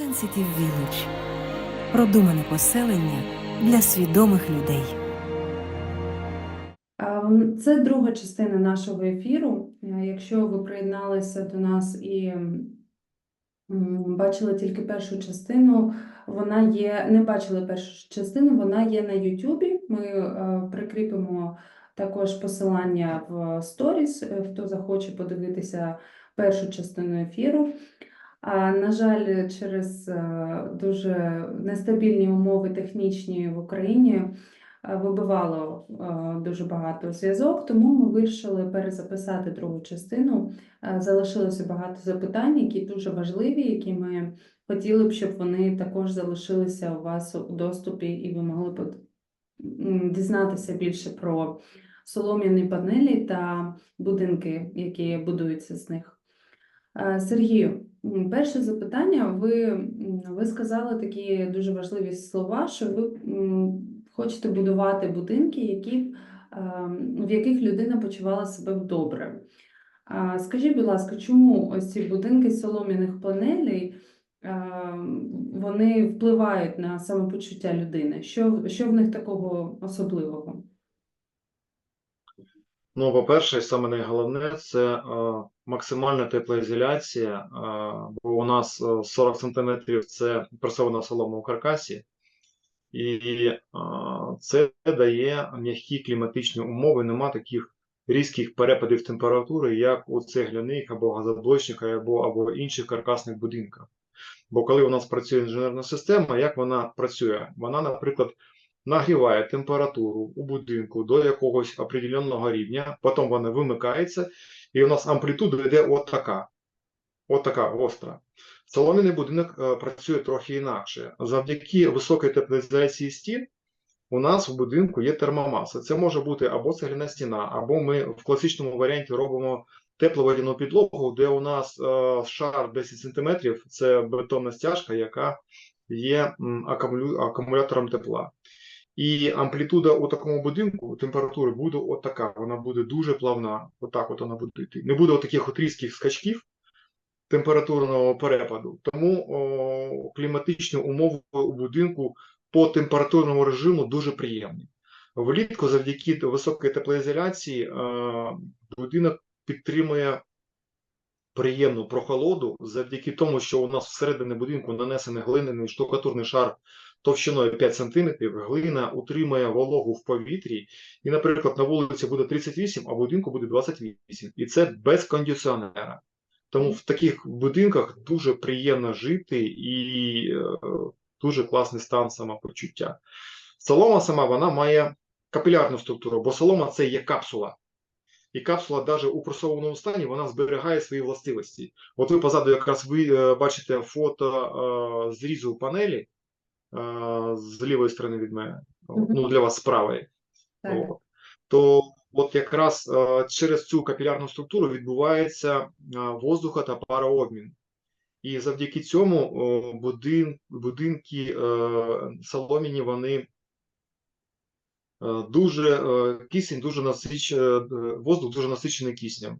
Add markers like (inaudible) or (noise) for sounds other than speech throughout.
Sensitive Village. Продумане поселення для свідомих людей. Це друга частина нашого ефіру. Е, Якщо ви приєдналися до нас і бачили тільки першу частину, вона є, не бачили першу частину, вона є на Ютубі. Ми е, прикріпимо також посилання в сторіс, е, хто захоче подивитися першу частину ефіру. А, на жаль, через е, дуже нестабільні умови технічні в Україні е, вибивало е, дуже багато зв'язок, тому ми вирішили перезаписати другу частину. Залишилося багато запитань, які дуже важливі, які ми хотіли б, щоб вони також залишилися у вас у доступі, і ви могли б дізнатися більше про солом'яні панелі та будинки, які будуються з них. Сергію, перше запитання. Ви, ви сказали такі дуже важливі слова, що ви хочете будувати будинки, які, ем, в яких людина почувала себе добре. Скажіть, будь ласка, чому ось ці будинки з солом'яних панелей ем, вони впливають на самопочуття людини? Що, що в них такого особливого? Ну, по-перше, саме найголовне це е, максимальна теплоізоляція, е, бо у нас е, 40 см це пресована солома у каркасі, і е, це дає м'які кліматичні умови, нема таких різких перепадів температури, як у цегляних або газоблочних, або, або інших каркасних будинках. Бо коли у нас працює інженерна система, як вона працює? Вона, наприклад, нагріває температуру у будинку до якогось определенного рівня, потім вона вимикається, і у нас амплітуда йде от така. От така гостра. Солом'яний будинок е, працює трохи інакше. Завдяки високій теплоізоляції стін у нас в будинку є термомаса. Це може бути або цегляна стіна, або ми в класичному варіанті робимо тепловодяну підлогу, де у нас е, шар 10 см, це бетонна стяжка, яка є акумулятором тепла. І амплітуда у такому будинку температури буде от така, вона буде дуже плавна, отак от вона буде йти. Не буде таких от різких скачків температурного перепаду. Тому о, кліматичні умови у будинку по температурному режиму дуже приємні. Влітку, завдяки високій теплоізоляції, е, будинок підтримує приємну прохолоду завдяки тому, що у нас всередині будинку нанесений глиняний штукатурний шар товщиною 5 см, глина утримує вологу в повітрі, і, наприклад, на вулиці буде 38, а в будинку буде 28. І це без кондиціонера. Тому в таких будинках дуже приємно жити і е, дуже класний стан самопочуття. Солома сама вона має капілярну структуру, бо солома це є капсула. І капсула, навіть у пресованому стані, вона зберігає свої властивості. От ви позаду якраз ви е, бачите фото е, зрізу панелі з лівої сторони від мене, От, Мгм. ну для вас з правої. Так. От. То от якраз е, через цю капілярну структуру відбувається е, воздуха та парообмін. І завдяки цьому будин, будинки е, солом'яні, вони е, дуже е, кисень, дуже насич, е, воздух дуже насичений киснем.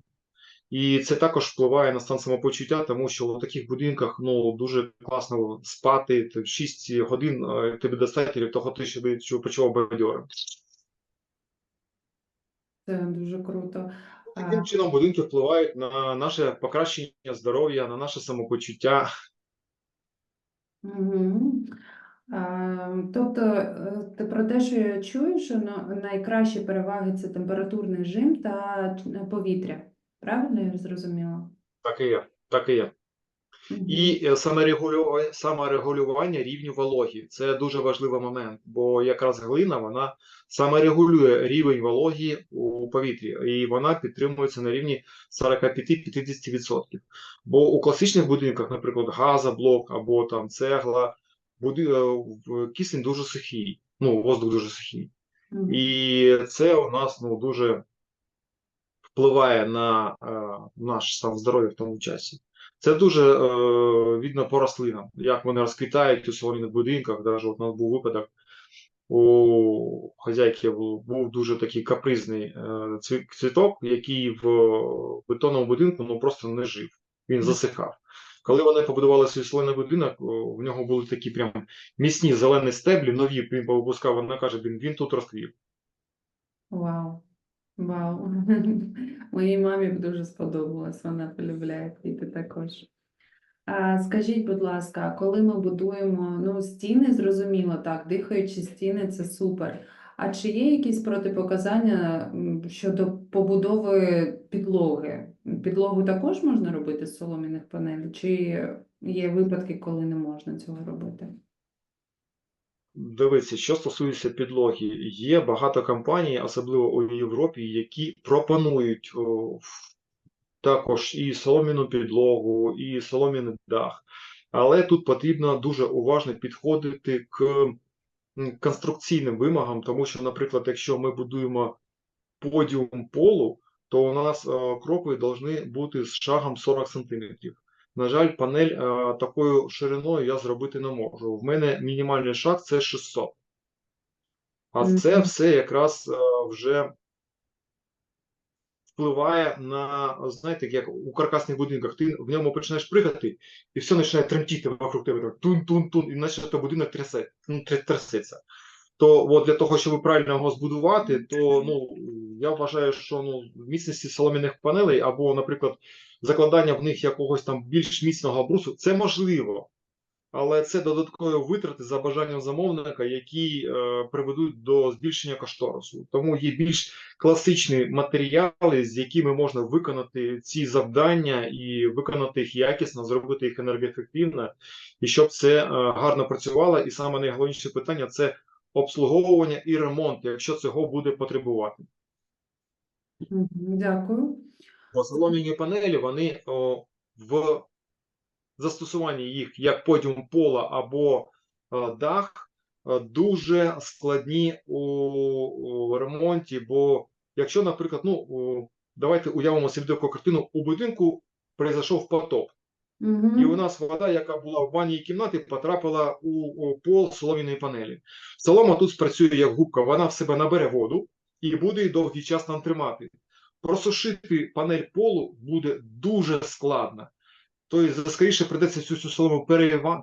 І це також впливає на стан самопочуття, тому що в таких будинках ну, дуже класно спати, ти 6 годин е, тобі достатньо для того, ти щоб щоб почував бадьорим. Це дуже круто. Таким чином будинки впливають на наше покращення здоров'я, на наше самопочуття. А, Тобто, е, ти про те, що я чую, що на- найкращі переваги це температурний режим та повітря. Правильно я зрозуміла? Так і є. Так і є. І е, саморегулювання, саморегулювання рівню вологі це дуже важливий момент, бо якраз глина вона саморегулює рівень вологі у повітрі, і вона підтримується на рівні 45-50%. Бо у класичних будинках, наприклад, газоблок або там цегла, е, кисень дуже сухий, ну воздух дуже сухий. І це у нас ну, дуже впливає на е, наш стан здоров'я в тому часі. Це дуже е, видно по рослинам, як вони розквітають у солом'яних будинках. Навіть от у нас був випадок, у хазяйки був, був дуже такий капризний е, цвіток, який в бетонному будинку ну, просто не жив. Він засихав. Коли вони побудували свій солоний будинок, в нього були такі прям міцні зелені стеблі, нові він повипускав, вона каже, він, він тут розквів. Вау. Вау. (laughs) Моїй мамі дуже сподобалось, вона полюбляє квіти також. А, скажіть, будь ласка, коли ми будуємо, ну, стіни, зрозуміло, так, дихаючі стіни це супер. А чи є якісь протипоказання щодо побудови підлоги? Підлогу також можна робити з солом'яних панелей, чи є випадки, коли не можна цього робити? Дивіться, що стосується підлоги, є багато компаній, особливо у Європі, які пропонують також і солом'яну підлогу, і солом'яний дах. Але тут потрібно дуже уважно підходити к конструкційним вимогам, тому що, наприклад, якщо ми будуємо подіум полу, то у нас кроки повинні бути з шагом 40 см. На жаль, панель е, такою шириною я зробити не можу. В мене мінімальний шаг це 600. А це все якраз е, вже впливає на, знаєте, як у каркасних будинках, ти в ньому починаєш пригати, і все починає тремтіти вокруг тебе. Тун-тун-тун, і наче то будинок трясе, ну, трясеться. То от для того, щоб правильно його збудувати, то ну, я вважаю, що ну, міцності солом'яних панелей або, наприклад, закладання в них якогось там більш міцного брусу, це можливо. Але це додаткові витрати за бажанням замовника, які е, приведуть до збільшення кошторису. Тому є більш класичні матеріали, з якими можна виконати ці завдання і виконати їх якісно, зробити їх енергоефективно, і щоб це е, гарно працювало. І саме найголовніше питання це обслуговування і ремонт, якщо цього буде потребувати. Дякую. Бо панелі вони о, в застосуванні їх як подіум пола або е, дах е, дуже складні у, у ремонті. Бо якщо, наприклад, ну о, давайте уявимо собі таку картину, у будинку произойшов потоп, і у нас вода, яка була в ванній кімнаті, потрапила у, у пол солом'яної панелі. Солома тут спрацює як губка, вона в себе набере воду і буде довгий час там тримати. Просушити панель полу буде дуже складно. Тобто, скоріше придеться цю, цю солому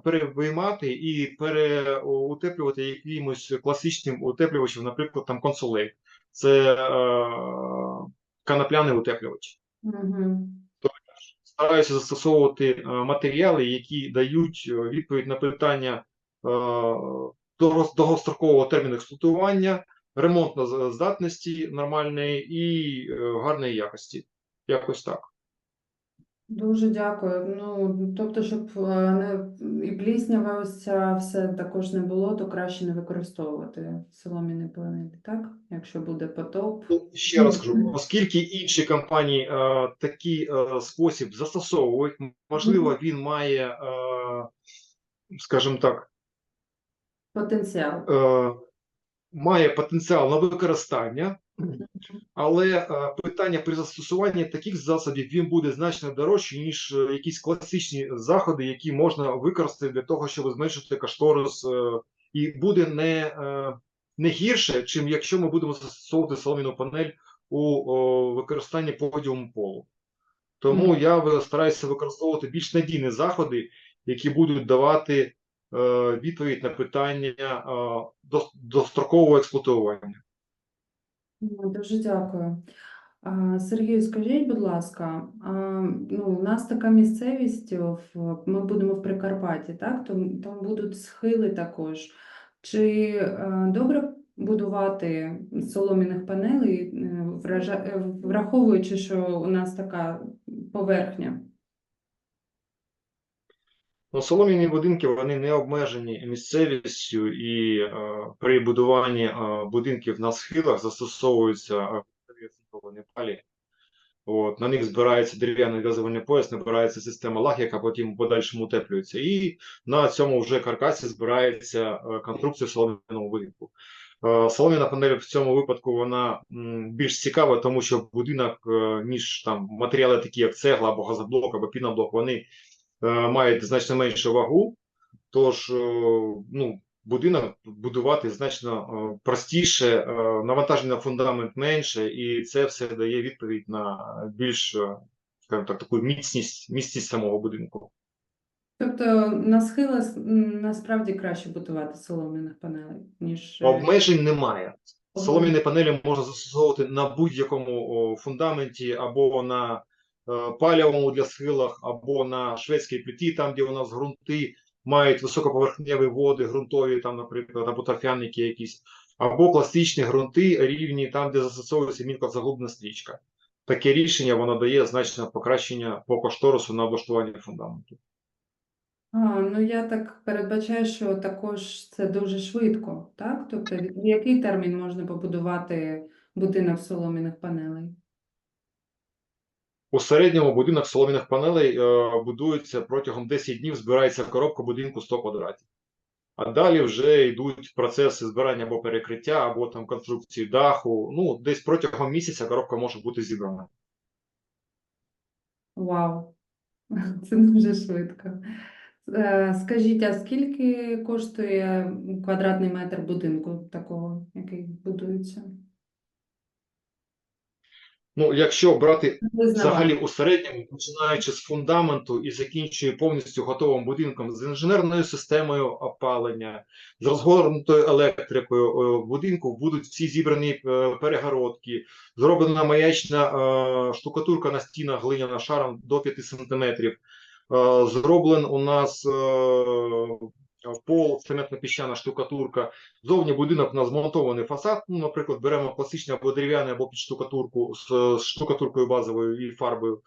перевиймати і переутеплювати якимось класичним утеплювачем, наприклад, там консолей. Це е, канапляний утеплювач Мгм. стараюся застосовувати е, матеріали, які дають е, відповідь на питання е, довгострокового терміну експлуатування, ремонтно здатності нормальної і е, гарної якості. Якось так. Дуже дякую. Ну, тобто, щоб е, не і пліснява ось ця все також не було, то краще не використовувати солом'яні панелі, так? Якщо буде потоп. Ну, Ще раз кажу, оскільки інші компанії е, такий е, спосіб застосовують, можливо, він має, е, скажімо так, Потенціал. е, має потенціал на використання, але е, питання при застосуванні таких засобів він буде значно дорожче, ніж е, якісь класичні заходи, які можна використати для того, щоб зменшити кошторис, е, і буде не, не гірше, чим якщо ми будемо застосовувати солом'яну панель у використанні подіуму полу. Тому Мгм. я стараюся використовувати більш надійні заходи, які будуть давати відповідь на питання е, до- дострокового експлуатування. Дуже дякую. Сергію, скажіть, будь ласка, ну, у нас така місцевість, ми будемо в Прикарпатті, так? Там, там будуть схили також. Чи е, добре будувати з солом'яних панелей, е, е, враховуючи, що у нас така поверхня? Ну, солом'яні будинки вони не обмежені місцевістю, і е, при будуванні е, будинків на схилах застосовуються е, палі. От, на них збирається дерев'яний газований пояс, набирається система лаг, яка потім в подальшому утеплюється. І на цьому вже каркасі збирається е, конструкція солом'яного будинку. Е, Солом'яна панель в цьому випадку вона більш цікава, тому що будинок, ніж там матеріали, такі як цегла або газоблок, або піноблок, вони мають значно меншу вагу, тож е, ну, будинок будувати значно е, простіше, е, навантаження на фундамент менше, і це все дає відповідь на більш, е, скажімо так, таку міцність, міцність самого будинку. Тобто на схилах насправді краще будувати солом'яних панелей, ніж е, Обмежень немає. Солом'яні панелі можна застосовувати на будь-якому фундаменті, або на е, палявому для схилах, або на шведській плиті, там, де у нас ґрунти мають високоповерхневі води, ґрунтові, там, наприклад, або торфяники якісь, або класичні ґрунти рівні, там, де застосовується мілкозаглублена стрічка. Таке рішення воно дає значне покращення по кошторису на облаштування фундаменту. А, ну я так передбачаю, що також це дуже швидко, так? Тобто в який термін можна побудувати будинок з солом'яних панелей? У середньому будинок солом'яних панелей е, будується протягом 10 днів, збирається коробка будинку 100 квадратів. А далі вже йдуть процеси збирання або перекриття, або там конструкції даху. Ну, десь протягом місяця коробка може бути зібрана. Вау, (laughs) це дуже швидко. Е, Скажіть, а скільки коштує квадратний метр будинку такого, який будується? Ну, якщо брати взагалі у середньому, починаючи з фундаменту і закінчує повністю готовим будинком з інженерною системою опалення, з розгорнутою електрикою е, будинку будуть всі зібрані е, перегородки, зроблена маячна е, штукатурка на стінах глиняна шаром до 5 см. Зроблен у нас пол, цементно-піщана штукатурка. Зовні будинок у нас змонтований фасад. Ну, наприклад, беремо класичний або дерев'яний, або під штукатурку з, штукатуркою базовою і фарбою.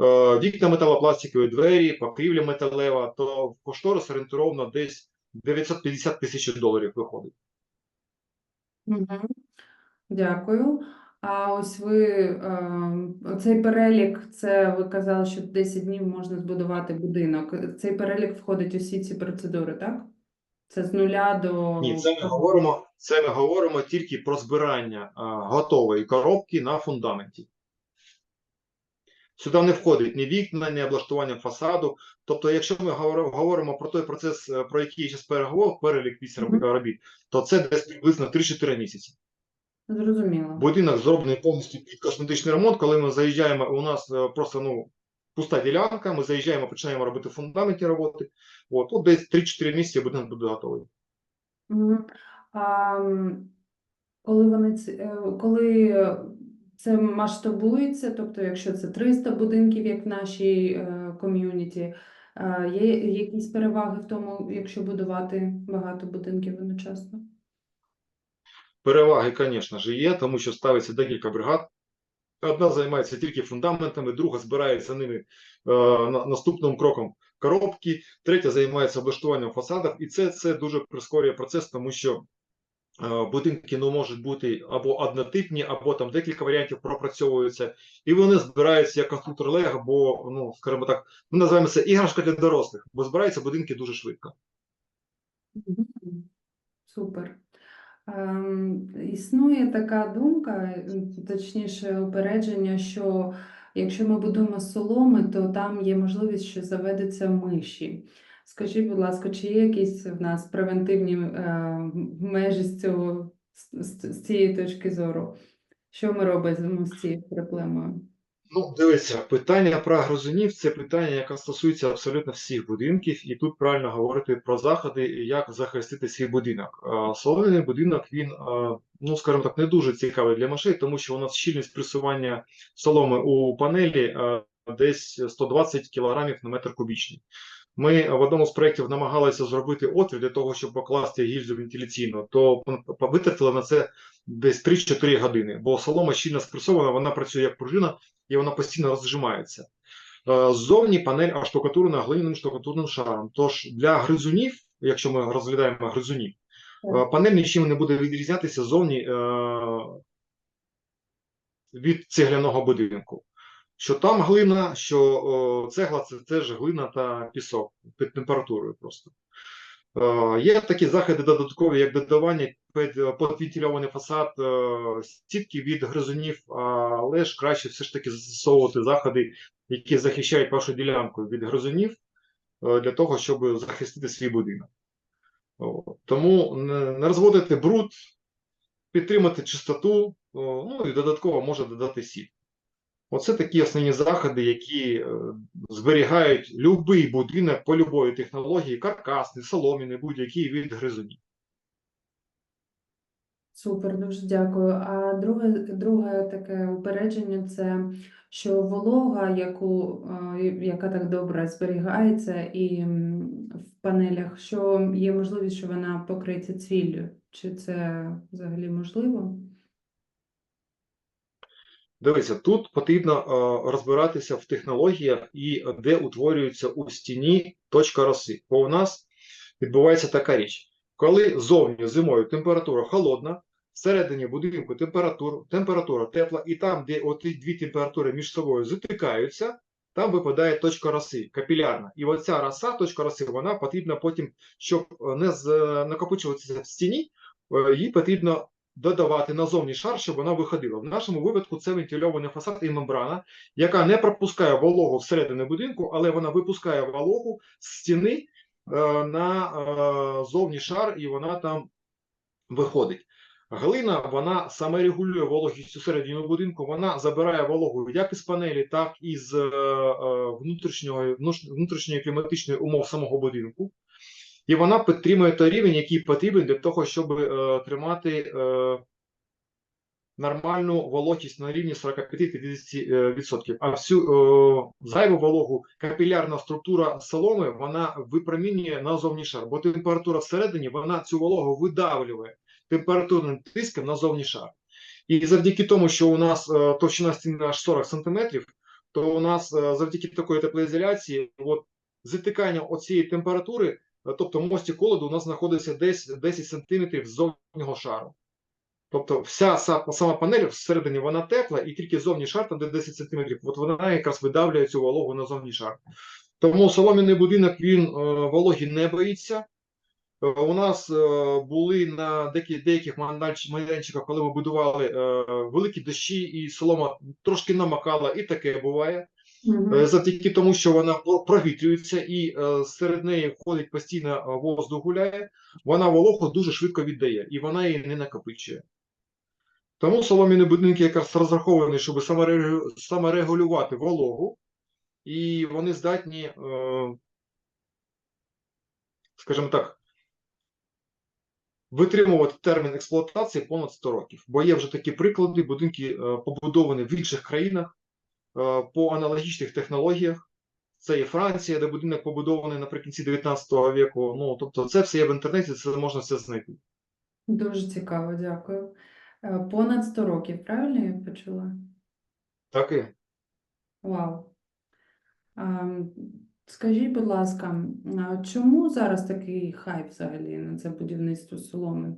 Е, Вікна металопластикові, двері, покрівля металева, то кошторис орієнтовно десь 950 тисяч доларів виходить. Мгм. Дякую. А ось ви е, цей перелік, це ви казали, що 10 днів можна збудувати будинок. Цей перелік входить усі ці процедури, так? Це з нуля до Ні, це ми говоримо, це ми говоримо тільки про збирання а, готової коробки на фундаменті. Сюди не входить ні вікна, ні облаштування фасаду. Тобто, якщо ми говоримо, говоримо про той процес, е, про який я зараз переговорив, перелік після робіт, то це десь приблизно 3-4 місяці. Зрозуміло. Будинок зроблений повністю під косметичний ремонт. Коли ми заїжджаємо, у нас е, просто ну, пуста ділянка, ми заїжджаємо, починаємо робити фундаментні роботи. От, от десь 3-4 місяці будинок буде готовий. Мгм. А, коли вони е, коли це масштабується, тобто якщо це 300 будинків, як в нашій е, ком'юніті, є якісь переваги в тому, якщо будувати багато будинків одночасно? Переваги, звісно ж, є, тому що ставиться декілька бригад. Одна займається тільки фундаментами, друга збирає за ними е, на, наступним кроком коробки, третя займається облаштуванням фасадів. І це, це дуже прискорює процес, тому що е, будинки ну, можуть бути або однотипні, або там декілька варіантів пропрацьовуються, і вони збираються як конструктор Лего, бо, ну, скажімо так, ми називаємо це іграшка для дорослих, бо збираються будинки дуже швидко. Супер. Ем, існує така думка, точніше, упередження, що якщо ми будуємо соломи, то там є можливість, що заведуться миші. Скажіть, будь ласка, чи є якісь в нас превентивні е, межі з цього, з цієї точки зору? Що ми робимо з цією проблемою? Ну, дивіться, питання про грозунів це питання, яке стосується абсолютно всіх будинків, і тут правильно говорити про заходи, як захистити свій будинок. Солоний будинок, він, ну скажімо так, не дуже цікавий для мишей, тому що у нас щільність пресування соломи у панелі десь 120 кг на метр кубічний. Ми в одному з проєктів намагалися зробити отвір для того, щоб покласти гільзу вентиляційну, то витратили на це десь 3-4 години, бо солома щільно спресована, вона працює як пружина, і вона постійно розжимається. Е, Ззовні панель оштукатурена глиняним штукатурним шаром. Тож для гризунів, якщо ми розглядаємо гризунів, е, панель нічим не буде відрізнятися ззовні е, від цегляного будинку. Що там глина, що о, цегла це теж глина та пісок під температурою просто. Е, Є такі заходи додаткові, як додавання під підвентильований фасад е, сітки від гризунів, але ж краще все ж таки застосовувати заходи, які захищають вашу ділянку від гризунів, е, для того, щоб захистити свій будинок. От. Тому не не розводити бруд, підтримати чистоту, о, ну і додатково може додати сітку. Оце такі основні заходи, які е, зберігають будь-який будинок по любої технології, каркасний, соломіний, будь-який від гризунів. Супер, дуже дякую. А друге, друге таке упередження це що волога, яку, е, яка так добре зберігається і в панелях, що є можливість, що вона покриється цвіллю. Чи це взагалі можливо? Дивіться, тут потрібно е, розбиратися в технологіях і де утворюється у стіні точка роси. Бо у нас відбувається така річ. Коли зовні зимою температура холодна, всередині будинку температура, температура тепла, і там, де оті дві температури між собою затикаються, там випадає точка роси, капілярна. І оця роса, точка роси, вона потрібна потім, щоб е, не з- накопичуватися в стіні, е, їй потрібно додавати назовні шар, щоб вона виходила. В нашому випадку це вентильований фасад і мембрана, яка не пропускає вологу всередину будинку, але вона випускає вологу з стіни е, на е, зовні шар, і вона там виходить. Глина вона саме регулює вологість усередині будинку, вона забирає вологу як із панелі, так і з е, внутрішнього, внутрішньої кліматичної умов самого будинку. І вона підтримує той рівень, який потрібен для того, щоб е, тримати е, нормальну вологість на рівні 45-50%. А всю е, зайву вологу капілярна структура соломи вона випромінює на зовні шар, бо температура всередині вона цю вологу видавлює температурним тиском на зовні шар. І завдяки тому, що у нас е, товщина стіни аж 40 см, то у нас е, завдяки такої теплоізоляції, от затикання оцієї температури, тобто в мості холоду, у нас знаходиться десь 10 см зовнішнього шару. Тобто вся сама панель всередині вона тепла, і тільки зовній шар, там де 10 см, от вона якраз видавлює цю вологу на зовній шар. Тому солом'яний будинок він е, вологі не боїться. Е, У нас е, були на деяких майданчиках, коли ми будували е, великі дощі, і солома трошки намокала, і таке буває. Е, Завдяки тому, що вона провітрюється і е, серед неї входить постійно е, воздух гуляє, вона вологу дуже швидко віддає і вона її не накопичує. Тому солом'яні будинки якраз розраховані, щоб саморегулювати вологу, і вони здатні, скажімо так, витримувати термін експлуатації понад 100 років. Бо є вже такі приклади, будинки побудовані в інших країнах по аналогічних технологіях. Це є Франція, де будинок побудований наприкінці 19 віку. Ну, тобто, це все є в інтернеті, це можна все знайти. Дуже цікаво, дякую. Е, Понад 100 років, правильно я почула? Так і. Вау. Ем, Скажіть, будь ласка, чому зараз такий хайп взагалі на це будівництво соломи?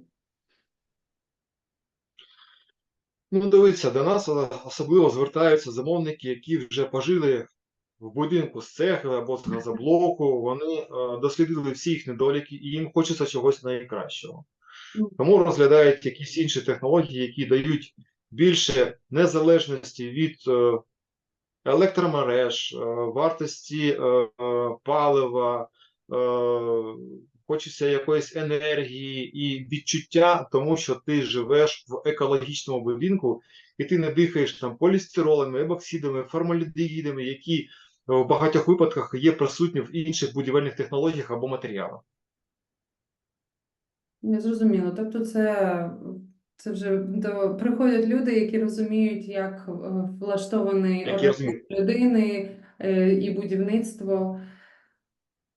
Ну, дивіться, до нас особливо звертаються замовники, які вже пожили в будинку з цегли або з газоблоку. Вони е, дослідили всі їх недоліки, і їм хочеться чогось найкращого. Ну. Тому розглядають якісь інші технології, які дають більше незалежності від е, електромереж, е, вартості палива, хочеться якоїсь енергії і відчуття, тому що ти живеш в екологічному будинку, і ти не дихаєш там полістиролами, ебоксидами, формальдегідами, які в багатьох випадках є присутні в інших будівельних технологіях або матеріалах. Не зрозуміло. Тобто це, це вже до, приходять люди, які розуміють, як е, влаштований організм людини е, і будівництво.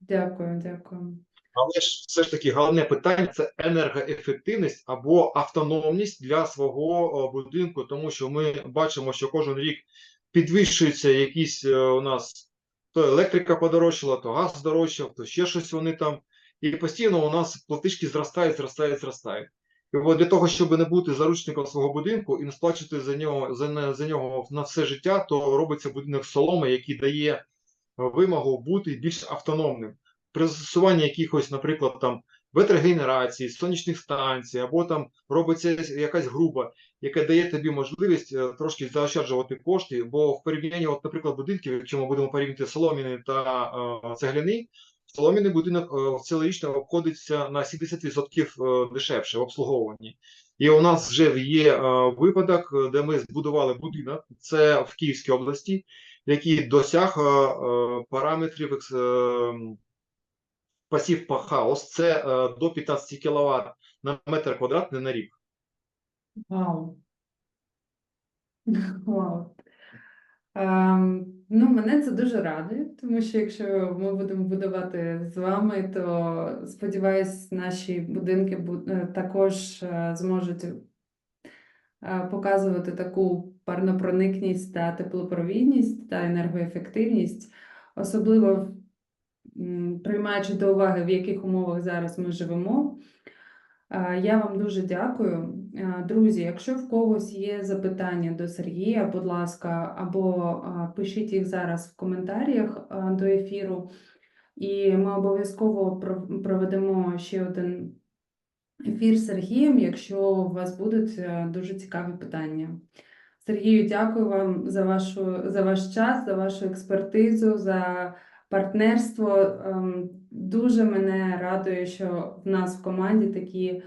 Дякую, дякую. Але ж все ж таки головне питання це енергоефективність або автономність для свого будинку, тому що ми бачимо, що кожен рік підвищуються якісь е, у нас то електрика подорожчала, то газ здорожчав, то ще щось вони там. І постійно у нас платежки зростають, зростають, зростають. І от для того, щоб не бути заручником свого будинку і не сплачувати за нього за, за нього на все життя, то робиться будинок соломи, який дає вимогу бути більш автономним при застосуванні якихось, наприклад, там ветрогенерації, сонячних станцій, або там робиться якась група, яка дає тобі можливість е, трошки заощаджувати кошти, бо в порівнянні, от, наприклад, будинків, якщо ми будемо порівняти соломіний та е, цегляний, соломіний будинок е, цілорічно обходиться на 70% е, дешевше в обслуговуванні. І у нас вже є е, випадок, е, де ми збудували будинок. Це в Київській області, який досяг е, е, параметрів е, пасів по хаос. Це е, до 15 кВт на метр квадратний на рік. Вау. (laughs) Вау. Ем, ну, мене це дуже радує, тому що якщо ми будемо будувати з вами, то сподіваюсь, наші будинки е, також е, зможуть показувати таку парнопроникність та теплопровідність та енергоефективність, особливо приймаючи до уваги, в яких умовах зараз ми живемо. Я вам дуже дякую. Друзі, якщо в когось є запитання до Сергія, будь ласка, або пишіть їх зараз в коментарях до ефіру, і ми обов'язково проведемо ще один ефір з Сергієм, якщо у вас будуть е, дуже цікаві питання. Сергію, дякую вам за вашу за ваш час, за вашу експертизу, за партнерство. Ем, Дуже мене радує, що в нас в команді такі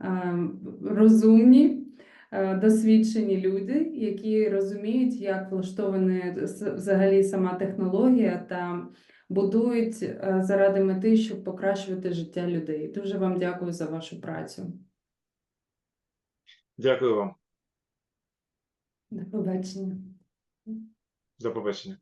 ем, розумні, е, досвідчені люди, які розуміють, як влаштована взагалі сама технологія та будують е, заради мети, щоб покращувати життя людей. Дуже вам дякую за вашу працю. Дякую вам. До побачення. До побачення.